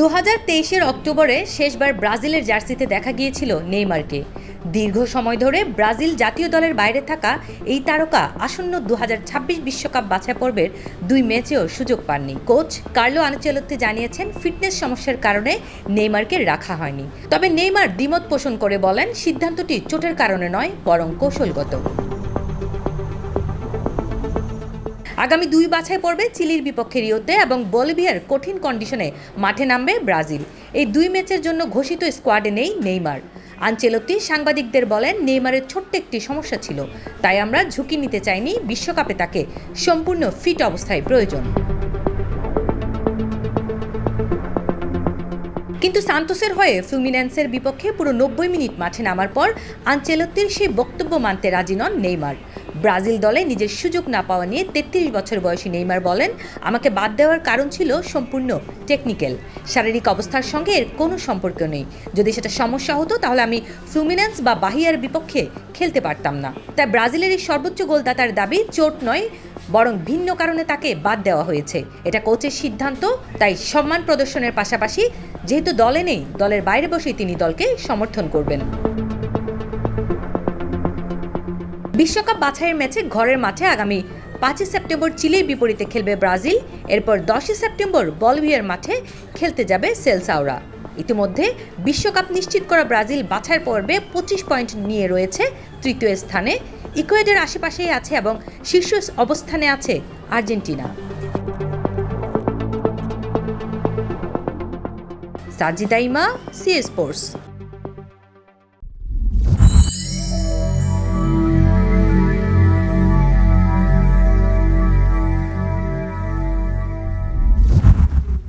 দু হাজার তেইশের অক্টোবরে শেষবার ব্রাজিলের জার্সিতে দেখা গিয়েছিল নেইমারকে। দীর্ঘ সময় ধরে ব্রাজিল জাতীয় দলের বাইরে থাকা এই তারকা আসন্ন দু বিশ্বকাপ বাছাই পর্বের দুই ম্যাচেও সুযোগ পাননি। কোচ কার্লো আনচেলত্তি জানিয়েছেন, ফিটনেস সমস্যার কারণে নেইমারকে রাখা হয়নি। তবে নেইমার দ্বিমত পোষণ করে বলেন, সিদ্ধান্তটি চোটের কারণে নয়, বরং কৌশলগত। আগামী দুই বাছাই পর্বে চিলির বিপক্ষে রিওতে এবং বলিভিয়ার কঠিন কন্ডিশনে মাঠে নামবে ব্রাজিল। এই দুই ম্যাচের জন্য ঘোষিত স্কোয়াডে নেই নেইমার। আঞ্চেলতি সাংবাদিকদের বলেন, নেইমারের ছোট্ট একটি সমস্যা ছিল। তাই আমরা ঝুঁকি নিতে চাইনি। বিশ্বকাপে তাকে সম্পূর্ণ ফিট অবস্থায় প্রয়োজন। কিন্তু সান্তোসের হয়ে ফ্লুমিনেন্সের বিপক্ষে পুরো নব্বই মিনিট মাঠে নামার পর আনচেলত্তির সেই বক্তব্য মানতে রাজি নন নেইমার। ব্রাজিল দলে নিজের সুযোগ না পাওয়া নিয়ে তেত্রিশ বছর বয়সী নেইমার বলেন, আমাকে বাদ দেওয়ার কারণ ছিল সম্পূর্ণ টেকনিক্যাল। শারীরিক অবস্থার সঙ্গে এর কোনো সম্পর্ক নেই। যদি সেটা সমস্যা হতো, তাহলে আমি ফ্লুমিনেন্স বা বাহিয়ার বিপক্ষে খেলতে পারতাম না। তাই ব্রাজিলের এই সর্বোচ্চ গোলদাতার দাবি, চোট নয় বরং ভিন্ন কারণে তাকে বাদ দেওয়া হয়েছে। এটা কোচের সিদ্ধান্ত, তাই সম্মান প্রদর্শনের পাশাপাশি যেহেতু দলে নেই, দলের বাইরে বসেই তিনি দলকে সমর্থন করবেন। বিশ্বকাপ বাছাইয়ের ম্যাচে ঘরের মাঠে আগামী পাঁচই সেপ্টেম্বর চিলির বিপরীতে খেলবে ব্রাজিল। এরপর দশই সেপ্টেম্বর বলভিয়ার মাঠে খেলতে যাবে সেলসাওরা। ইতিমধ্যে বিশ্বকাপ নিশ্চিত করা ব্রাজিল বাছাইয়ের পর্বে পঁচিশ পয়েন্ট নিয়ে রয়েছে তৃতীয় স্থানে। ইকুয়েডের আশেপাশেই আছে এবং শীর্ষ অবস্থানে আছে আর্জেন্টিনা। সাজিদাইমা C sports.